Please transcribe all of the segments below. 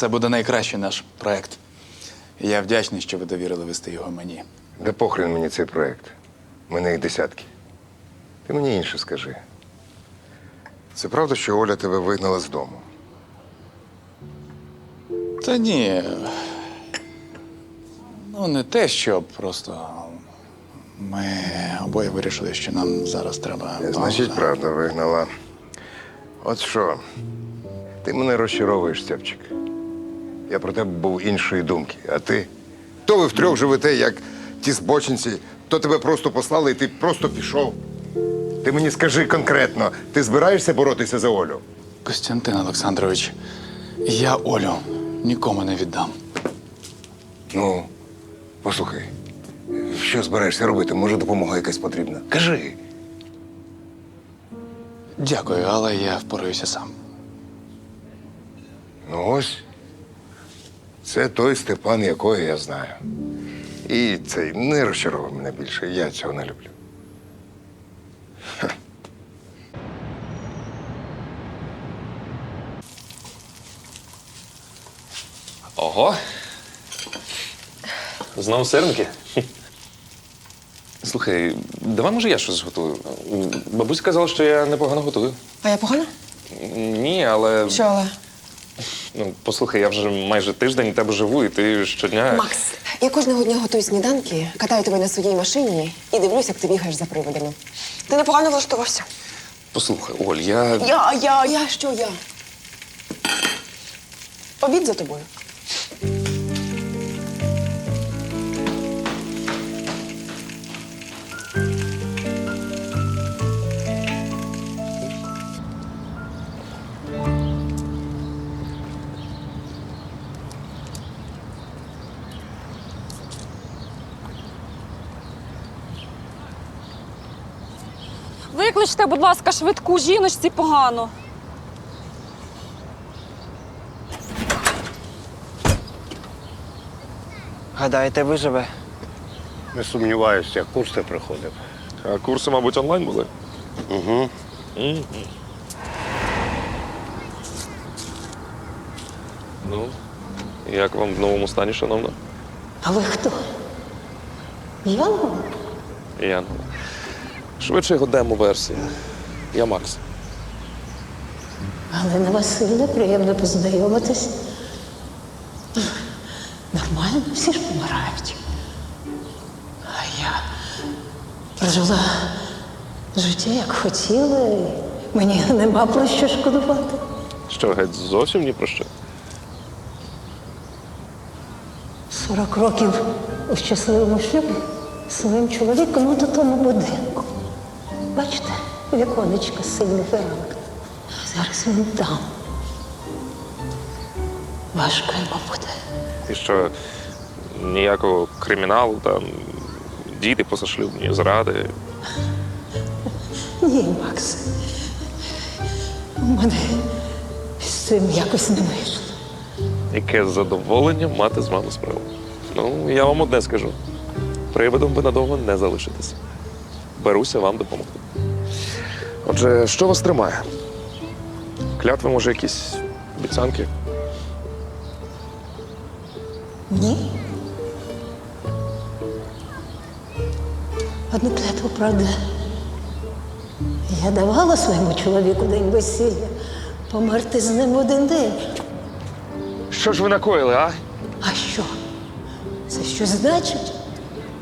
Це буде найкращий наш проект. І я вдячний, що ви довірили вести його мені. Да похрен мені цей проєкт. У мене їх десятки. Ти мені інше скажи. Це правда, що Оля тебе вигнала з дому? Та ні. Ну, не те, що просто ми обоє вирішили, що нам зараз треба. Значить, правда вигнала. От що, ти мене розчаровуєш, Степчик. Я про тебе був іншої думки, а ти? То ви втрьох живете, як ті збочинці, то тебе просто послали, і ти просто пішов. Ти мені скажи конкретно, ти збираєшся боротися за Олю? Костянтин Олександрович, я Олю нікому не віддам. Ну, послухай, що збираєшся робити? Може, допомога якась потрібна? Кажи. Дякую, але я впораюся сам. Ну ось. Це той Степан, якого я знаю. І цей не розчаровує мене більше. Я цього не люблю. Ого. Знову сирники? Слухай, давай може я щось зготую. Бабуся казала, що я непогано готую. А я погано? Ні, але Що, але? Ну послухай, я вже майже тиждень у тебе живу, і ти щодня. Макс, я кожного дня готую сніданки, катаю тебе на своїй машині і дивлюсь, як ти бігаєш за приводами. Ти непогано влаштувався. Послухай, Оль, я. Я, я, я, що я? Обід за тобою. Викличте, будь ласка, швидку жіночці погано. Гадаєте, виживе? Не сумніваюся, курс ти приходив. А курси, мабуть, онлайн були. Угу. Ну, як вам в новому стані, шановна? А ви хто? Янгол? Ян. Швидше його демо-версія. Я Макс. Галина Васильівна, приємно познайомитись. Нормально, всі ж помирають. А я прожила життя, як хотіла, і мені нема про що шкодувати. Що, геть зовсім ні про що? 40 років у щасливому шлюбі з своїм чоловіком у тому будинку. Бачите, віконечко сильний фіранк. Зараз він там. Важко йому буде. І що ніякого криміналу, там, діти позашлюбні, зради. Ні, Макс. У мене з цим якось не вийшло. Яке задоволення мати з вами справу. Ну, я вам одне скажу: привидом ви надовго не залишитесь. Беруся вам допомогти. Отже, що вас тримає? Клятви, може, якісь обіцянки? Ні. Одну клятву, правда. Я давала своєму чоловіку день весілля померти з ним в один день. Що ж ви накоїли, а? А що? Це щось значить?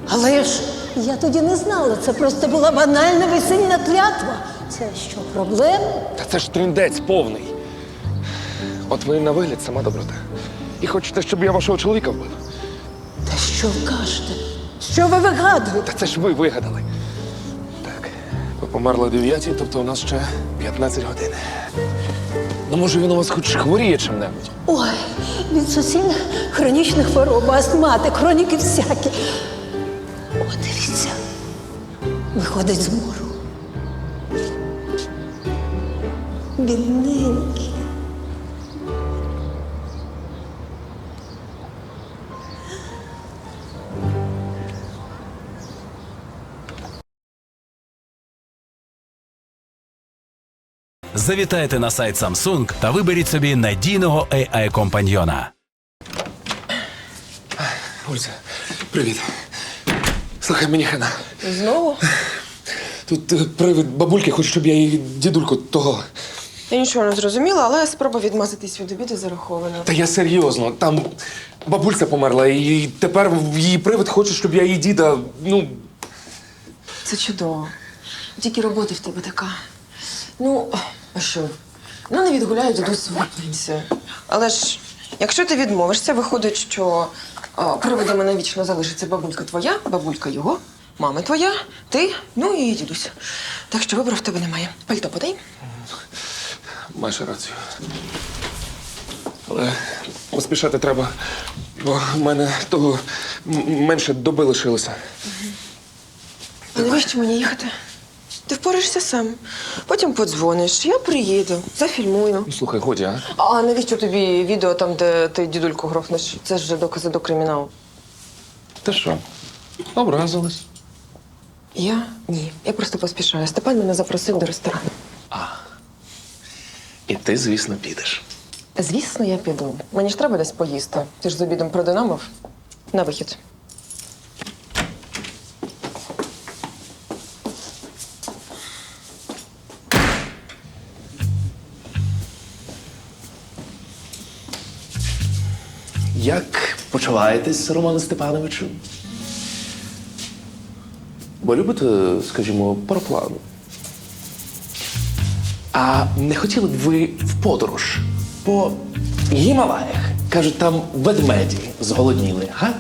Але ж я тоді не знала. Це просто була банальна весільна клятва. Це що, проблема? Та це ж тріндець повний. От ви на вигляд сама доброта. І хочете, щоб я вашого чоловіка вбив? Та що ви кажете? Що ви вигадуєте? Та це ж ви вигадали. Так, ви померли о 9, тобто у нас ще 15 годин. Ну, може, він у вас хоч хворіє чим-небудь? Ой, від суцільних хронічних хвороб, астмати, хроніки всякі. О, дивіться, виходить з мору. Бідненький. Завітайте на сайт Samsung та виберіть собі надійного AI-компаньйона. Ольця, привіт. Слухай мені хана. Знову? Тут е, привид бабульки хоче, щоб я її дідульку того. Я нічого не зрозуміла, але спроба відмазатись від обіду зарахована. Та я серйозно, там бабульця померла, і тепер її привид хоче, щоб я її діда. Ну, Це чудово. Тільки робота в тебе така. Ну, а що? Ну, не відгуляю дідусь свою пенсію. Але ж, якщо ти відмовишся, виходить, що а, привидами навічно залишиться бабулька твоя, бабулька його, мама твоя, ти, ну і дідусь. Так що вибору в тебе немає. Пальто подай. Маєш рацію. Але поспішати треба, бо в мене того м- менше доби лишилося. А навіщо мені їхати? Ти впораєшся сам. Потім подзвониш, я приїду, зафільмую. Ну, слухай, годі, а? А навіщо тобі відео там, де ти дідульку грохнеш? Це ж вже докази до криміналу. Ти що? Образилась. Я ні. Я просто поспішаю. Степан мене запросив до ресторану. І ти, звісно, підеш. Звісно, я піду. Мені ж треба десь поїсти. Ти ж з обідом продинамив. На вихід. Як почуваєтесь, Романе Степановичу? Бо любите, скажімо, пароплану? А не хотіли б ви в подорож по Гімалаях? Кажуть, там ведмеді зголодніли, га?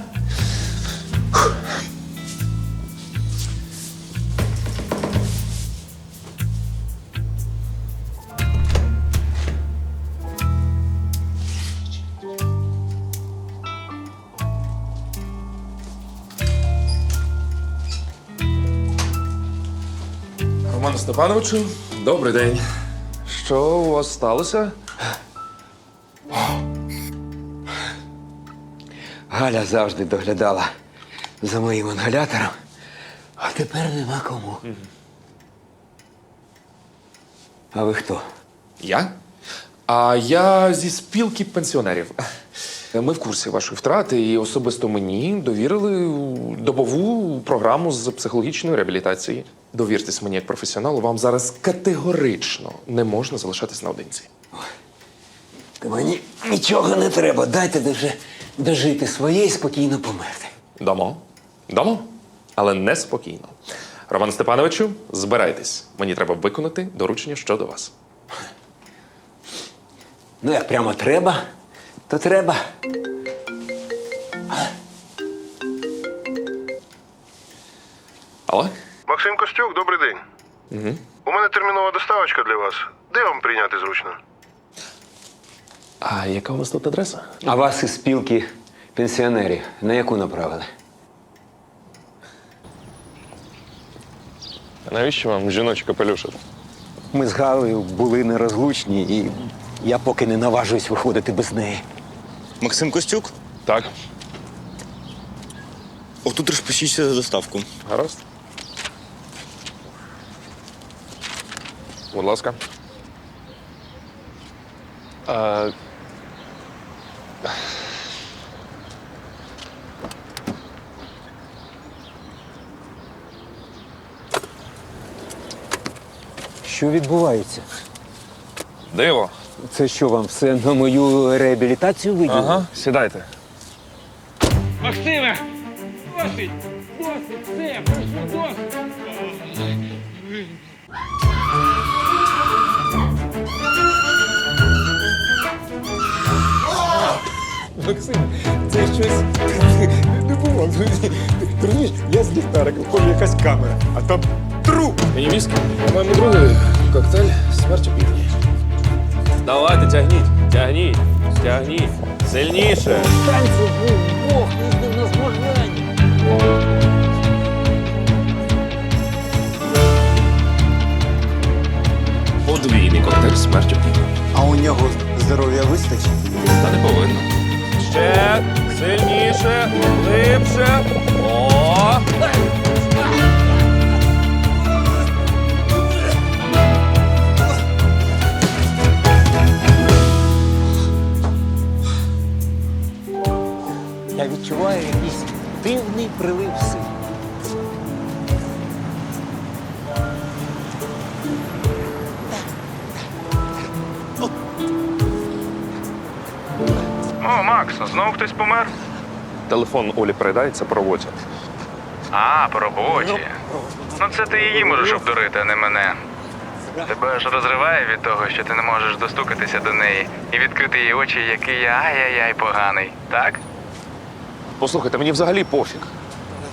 Романе Степановичу, добрий день. Що у вас сталося? Галя завжди доглядала за моїм інгалятором, а тепер нема кому. А ви хто? Я? А я зі спілки пенсіонерів. Ми в курсі вашої втрати, і особисто мені довірили добову програму з психологічної реабілітації. Довіртесь мені як професіоналу, вам зараз категорично не можна залишатись наодинці. Та мені нічого не треба. Дайте вже дожити своє і спокійно померти. Дамо. Дамо. Але неспокійно. Роман Степановичу, збирайтесь. Мені треба виконати доручення щодо вас. Ну, як прямо треба, то треба. Але? Максим Костюк, добрий день. Угу. У мене термінова доставочка для вас. Де вам прийняти зручно? А яка у вас тут адреса? А вас із спілки пенсіонерів на яку направили? А навіщо вам жіночий капелюшок? Ми з Галею були нерозлучні, і я поки не наважуюсь виходити без неї. Максим Костюк, Так, отут розпишіться за доставку. гаразд. Будь ласка. А... Що відбувається? Диво. Це що вам все на мою реабілітацію виділили? Ага, сідайте. Максиме! Досить! Досить! Все, прошу, досить! Максим, це щось не було. Розумієш, я з ліхтариком, ходжу якась камера, а там труп. Мені віскі. По-моєму, другий коктейль смерть у півдні. Давайте, тягніть, тягніть, тягніть. Сильніше. Танці, Бог, їздив на змагання! Подвійний коктейль півдні. А у нього здоров'я вистачить? Та не повинно. Ще сильніше, глибше. О! Дивний прилив сил. О, Макс, знову хтось помер? Телефон Олі передається по роботі. А, по роботі. Ну це ти її можеш обдурити, а не мене. Тебе ж розриває від того, що ти не можеш достукатися до неї і відкрити їй очі, який я ай-яй-яй поганий, так? Послухайте, мені взагалі пофіг.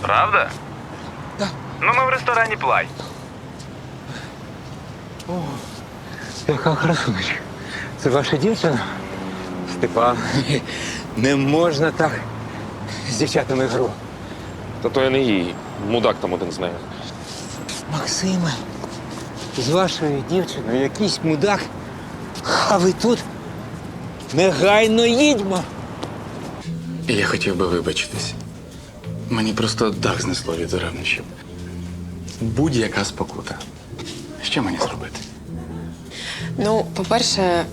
Правда? Так. Ну ми в ресторані плай. Яка красунечка. Це ваша дівчина? Степан, не можна так з дівчатами гру. Та то я не її. Мудак там один з нею. Максиме, з вашою дівчиною якийсь мудак, а ви тут негайно їдьмо. Я хотів би вибачитись. Мені просто дах знесло від ревнощів. Будь-яка спокута. Що мені зробити? Ну, по-перше,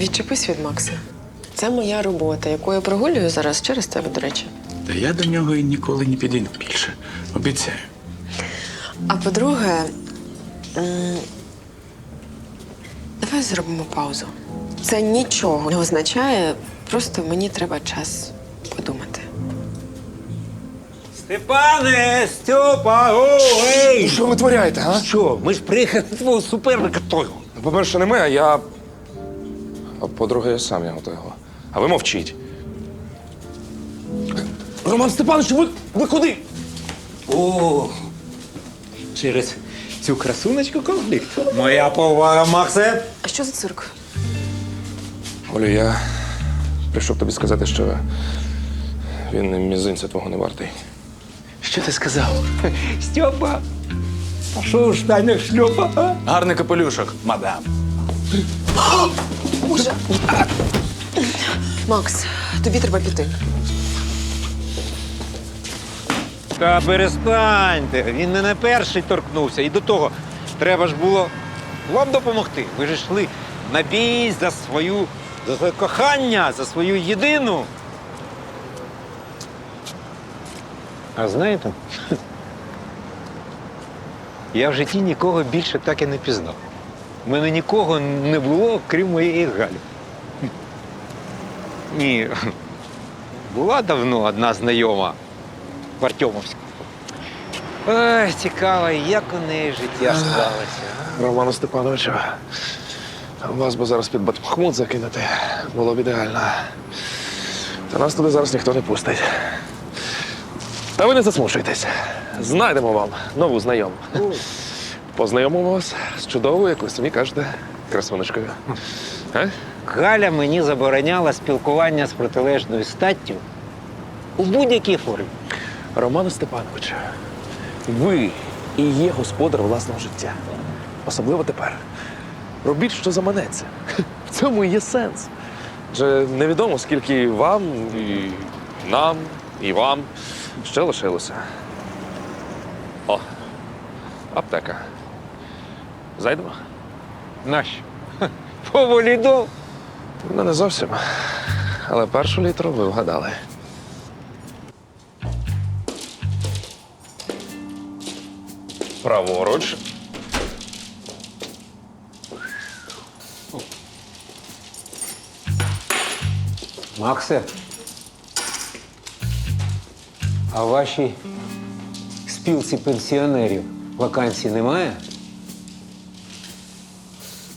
відчепись від Макса. Це моя робота, яку я прогулюю зараз через тебе, до речі. Та я до нього і ніколи не підійду більше. Обіцяю. А по-друге, давай зробимо паузу. Це нічого не означає, просто мені треба час подумати. Степане, Степа, о, ей! Що ви творяєте, а? Що, ми ж приїхали до твого суперника того. По-перше, не ми, а я. А по-друге, я сам його того. А ви мовчіть. Роман Степанович, ви, ви куди? О, через цю красуночку конфлікт. Моя повага, Максе. А що за цирк? Олю, я прийшов тобі сказати, що він мізинця твого не вартий. Що ти сказав? Степа, а що у штанях шльопа? а? Гарний капелюшок, мадам. Макс, тобі треба піти. Та перестаньте, він не на перший торкнувся. І до того треба ж було вам допомогти. Ви ж йшли на бій за свою, за своє кохання, за свою єдину. А знаєте, я в житті нікого більше так і не пізнав. У мене нікого не було, крім моєї Галі. Ні. Була давно одна знайома в Артемовську. Ой, цікаво, як у неї життя склалося. Роману Степановичу, вас би зараз під Батмахмут закинути було б ідеально. Та нас туди зараз ніхто не пустить. Та ви не засмушуйтесь. Знайдемо вам нову знайому. Познайомимо вас з чудовою, як ви самі кажете, красуночкою. Е? Галя мені забороняла спілкування з протилежною статтю у будь-якій формі. Роману Степановичу, ви і є господар власного життя. Особливо тепер. Робіть, що заманеться. В цьому і є сенс. Адже невідомо, скільки вам, і нам, і вам ще лишилося. О, аптека. Зайдемо? Нащо? Ха, Поволі до. Ну, не зовсім. Але першу літру ви вгадали. Праворуч. Максе. А в вашій спілці пенсіонерів вакансій немає?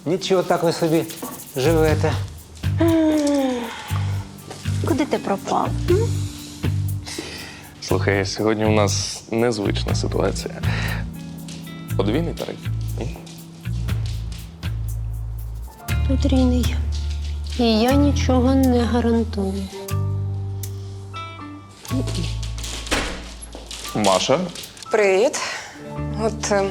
Нічого так ви собі живете. Куди ти пропав? Слухай, сьогодні у нас незвична ситуація. Подвійний тариф. Потрійний. І я нічого не гарантую. Маша. Привіт. От е,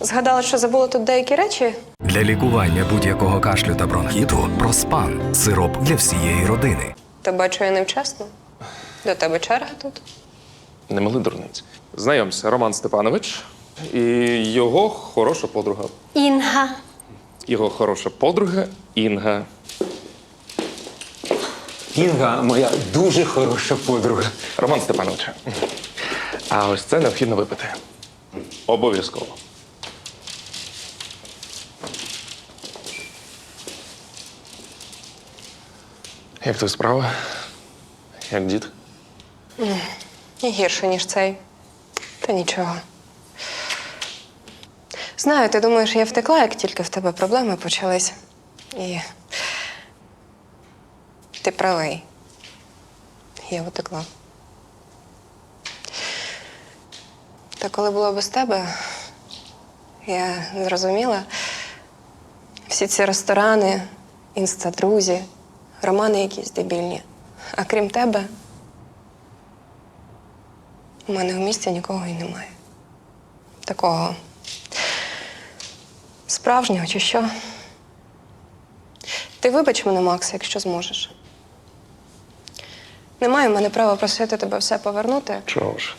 згадала, що забула тут деякі речі. Для лікування будь-якого кашлю та бронхіту Проспан сироп для всієї родини. Та бачу, я невчасно. До тебе черга тут. Не мали дурниць. Знайомся, Роман Степанович і його хороша подруга. Інга. Його хороша подруга Інга. Інга моя дуже хороша подруга. Роман Степанович. А ось це необхідно випити. Обов'язково. Як твої справи? Як дід? І гірше, ніж цей. Та нічого. Знаю, ти думаєш, я втекла, як тільки в тебе проблеми почались. І. Ти правий. Я утекла. Та коли було без тебе, я зрозуміла, всі ці ресторани, інстадрузі, романи якісь дебільні. А крім тебе, у мене в місті нікого і немає. Такого справжнього чи що. Ти вибач мене, Макс, якщо зможеш. Немає в мене права просити тебе все повернути. Чого ж?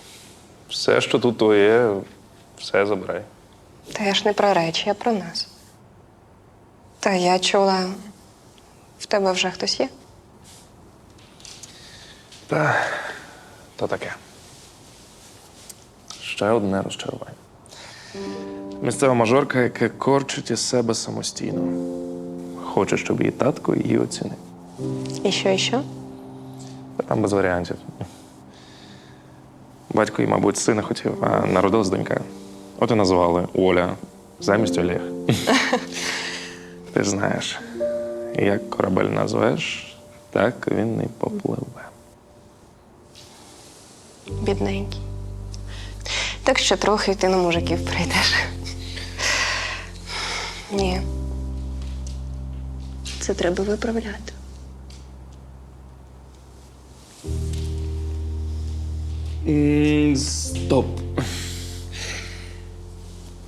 Все, що тут твоє, все забирай. Та я ж не про речі, я про нас. Та я чула, в тебе вже хтось є? Та, та таке. Ще одне розчарування. Місцева мажорка, яка корчить із себе самостійно. Хоче, щоб її татко її оцінив. І що, і що? Та Там без варіантів. Батько їй, мабуть, сина хотів, а народилась донька. От і назвали Оля замість Олег. Ти знаєш, як корабель назвеш, так він і попливе. Бідненький. Так що трохи ти на мужиків прийдеш. Ні. Це треба виправляти. Стоп.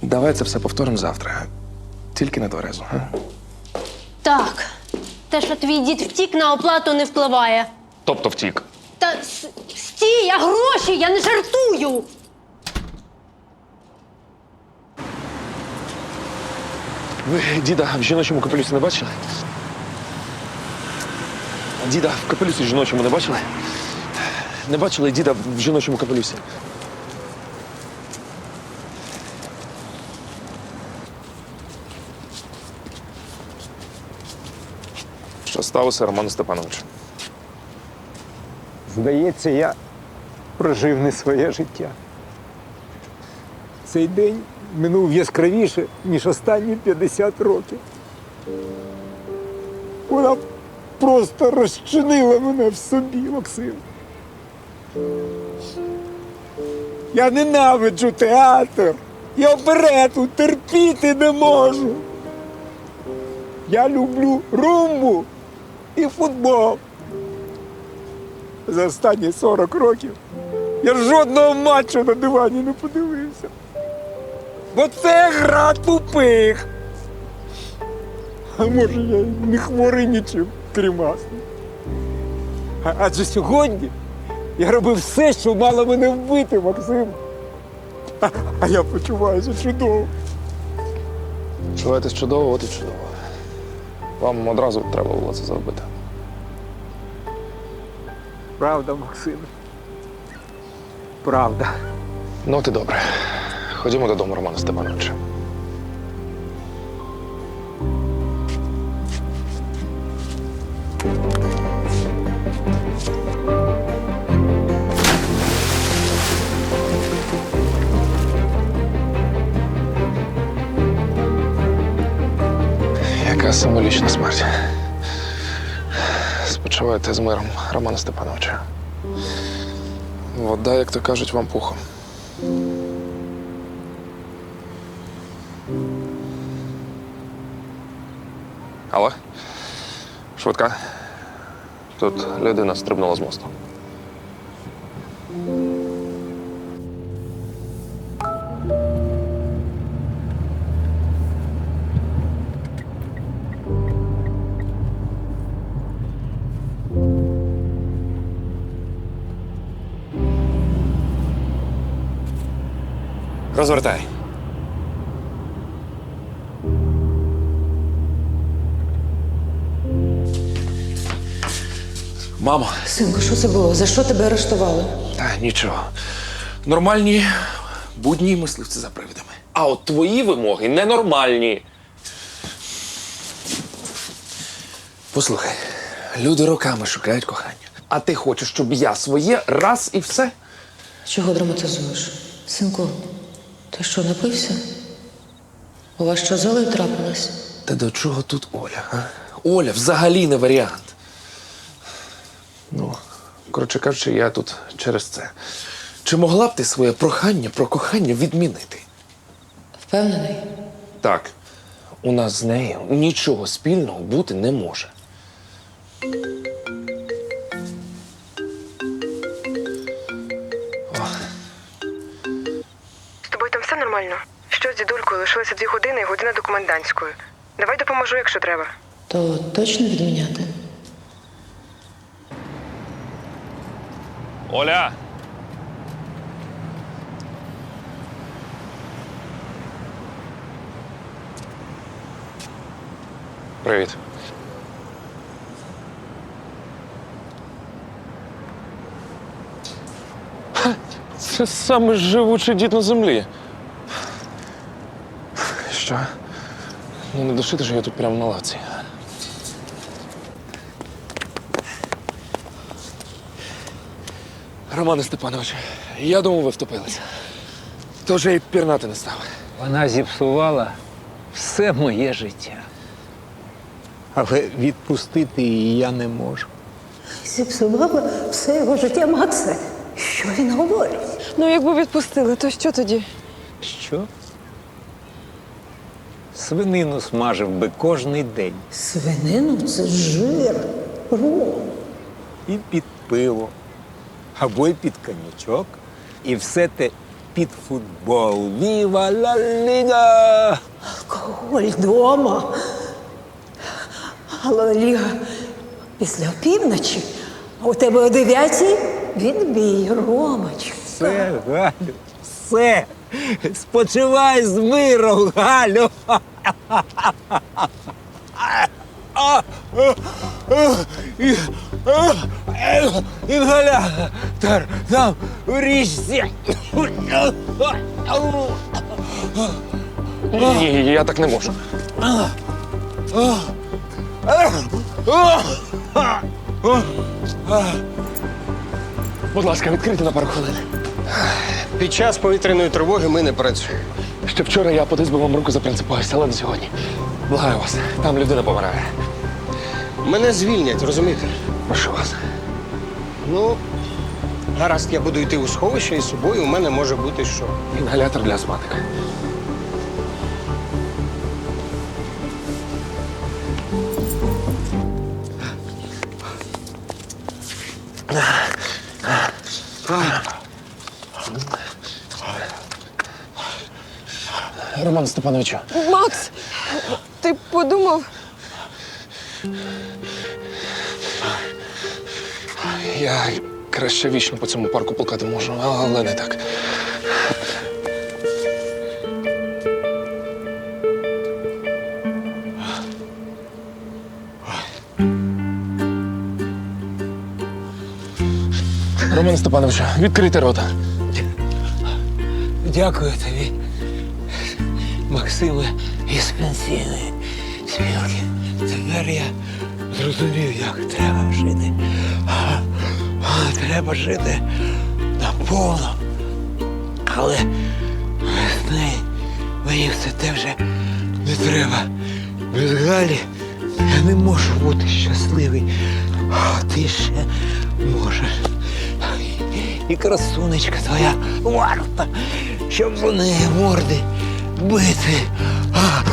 Давай це все повторимо завтра. Тільки на тверезу, а? Так, те, що твій дід втік на оплату не впливає. Тобто втік. Та с- стій, я гроші, я не жартую. Ви діда в жіночому капелюсі не бачили? Діда в капелюсі жіночому не бачили? Не бачили діда в жіночому капелюсі? Що сталося, Роману Степановичу? Здається, я прожив не своє життя. Цей день минув яскравіше, ніж останні 50 років. Вона просто розчинила мене в собі, Максим. Я ненавиджу театр і оперету терпіти не можу. Я люблю румбу і футбол. За останні 40 років я жодного матчу на дивані не подивився. Бо це гра тупих. А може, я не хворий нічим, крім Адже сьогодні я робив все, що мало мене вбити, Максим. А, а я почуваюся чудово. Чуваєтесь чудово, от і чудово. Вам одразу треба було це зробити. Правда, Максим. Правда. Ну, і добре. Ходімо додому, Романа Степановича. Яка символічна смерть. Спочивайте з миром, Романа Степановича. Вода, як то кажуть, вам пухом. Алло? Швидка. Тут людина стрибнула з мосту. Розвертай. Мамо, Синку, що це було? За що тебе арештували? та нічого. Нормальні будні мисливці за привидами. А от твої вимоги ненормальні. Послухай, люди роками шукають кохання. А ти хочеш, щоб я своє раз і все? Чого драматизуєш? Синку, ти що, напився? У вас що золою трапилось? Та до чого тут Оля? А? Оля взагалі не варіант. Ну, коротше кажучи, я тут через це. Чи могла б ти своє прохання про кохання відмінити? Впевнений? Так, у нас з нею нічого спільного бути не може. Нормально? Що з дідулькою лишилося дві години і година до комендантської. Давай допоможу, якщо треба. То точно відміняти? Оля! Привіт. Це саме живучий дід на землі. Що? Ну не душити ж я тут прямо на лавці. Романе Степанович, я думав, ви втопилися. Тож я й пірнати не став. Вона зіпсувала все моє життя. Але відпустити її я не можу. Зіпсувала все його життя Макса. Що він говорить? Ну, якби відпустили, то що тоді? Що? Свинину смажив би кожний день. Свинину це жир. Ром. І під пиво, або й під коньячок. І все те під футбол. Віва ла ліга! Алкоголь вдома. Але Ліга після опівночі, а у тебе о дев'ятій відбій, Ромочка. Все, Галю, все. Спочивай з миром, Галю. Інгалятор там у річці. Ні, я так не можу. Будь ласка, відкрийте на пару хвилин. Під час повітряної тривоги ми не працюємо. Ще вчора я потисбив вам руку за принциповість, але не сьогодні. Благаю вас, там людина помирає. Мене звільнять, розумієте? Прошу вас. Ну, гаразд, я буду йти у сховище, і з собою у мене може бути що. Інгалятор для астматика. Роман Степановичу, Макс, ти подумав? я краще вічно по цьому парку плакати можу, але не так. Роман Степанович, відкрийте рота. Дякую тобі, Максиме, із пенсійної спілки. Тепер я зрозумів, як треба жити. А, а, Треба жити наповно. Але неї мені все те вже не треба. Без Галі я не можу бути щасливий. А ти ще можеш. І красунечка твоя варта, щоб вони морди бити. А.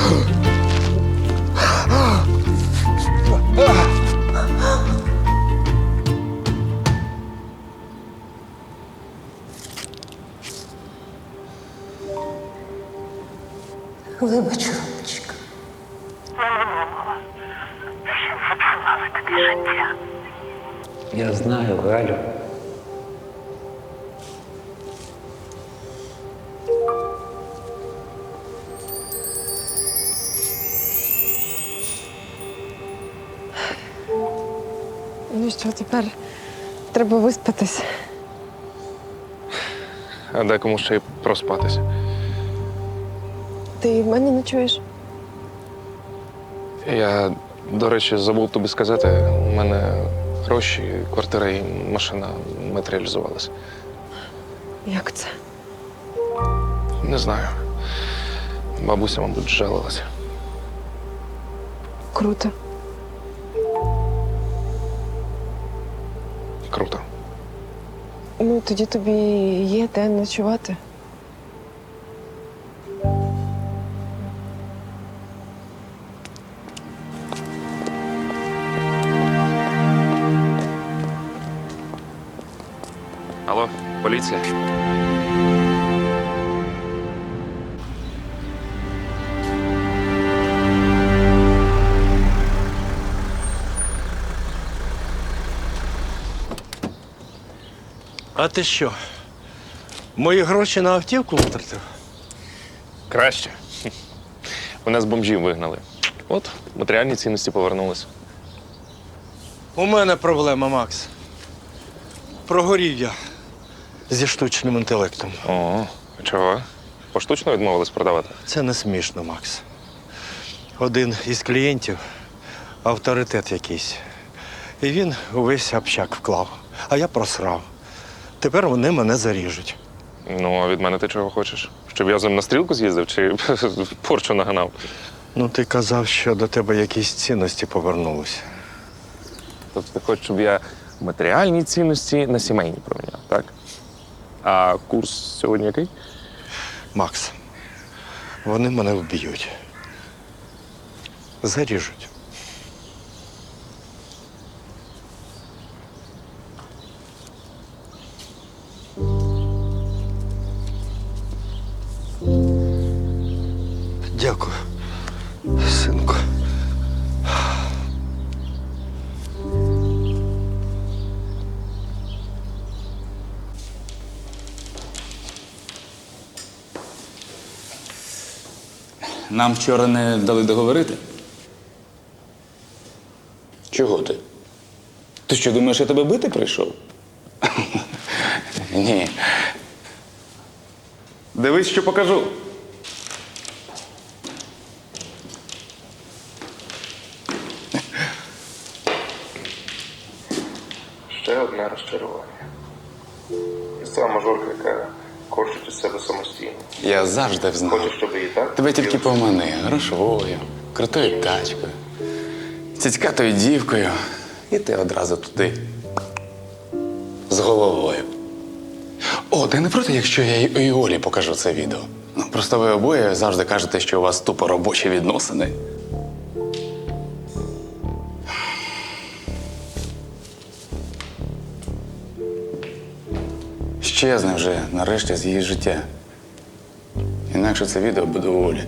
Вибач, Ромочка. Я знаю, Галю. Що тепер треба виспатись. А декому ще й проспатися. Ти в мене не чуєш? Я, до речі, забув тобі сказати, у мене гроші, квартира і машина матеріалізувалися. Як це? Не знаю. Бабуся, мабуть, жалилася. Круто. Ну, тоді тобі є де ночувати. Алло, поліція. А ти що? Мої гроші на автівку витратив? Краще. Мене з бомжів вигнали. От, матеріальні цінності повернулися. У мене проблема, Макс. Прогорів я зі штучним інтелектом. О, а чого? Поштучно відмовились продавати. Це не смішно, Макс. Один із клієнтів авторитет якийсь. І він увесь общак вклав, а я просрав. Тепер вони мене заріжуть. Ну, а від мене ти чого хочеш? Щоб я з ним на стрілку з'їздив чи порчу наганав? Ну, ти казав, що до тебе якісь цінності повернулися. Тобто ти хочеш, щоб я матеріальні цінності на сімейні проміняв, так? А курс сьогодні який? Макс, вони мене вб'ють. Заріжуть. Дякую, синку. Нам вчора не дали договорити. Чого ти? Ти що, думаєш, я тебе бити прийшов? Ні. Дивись, що покажу. Завжди знав. Хочеш, щоб її так? Тебе тільки помани грошовою, крутою тачкою, цицькатою дівкою. І ти одразу туди. З головою. О, ти не проти, якщо я і і Олі покажу це відео. Ну, просто ви обоє завжди кажете, що у вас тупо робочі відносини. Щезне вже нарешті з її життя. Інакше це відео буде у Олі.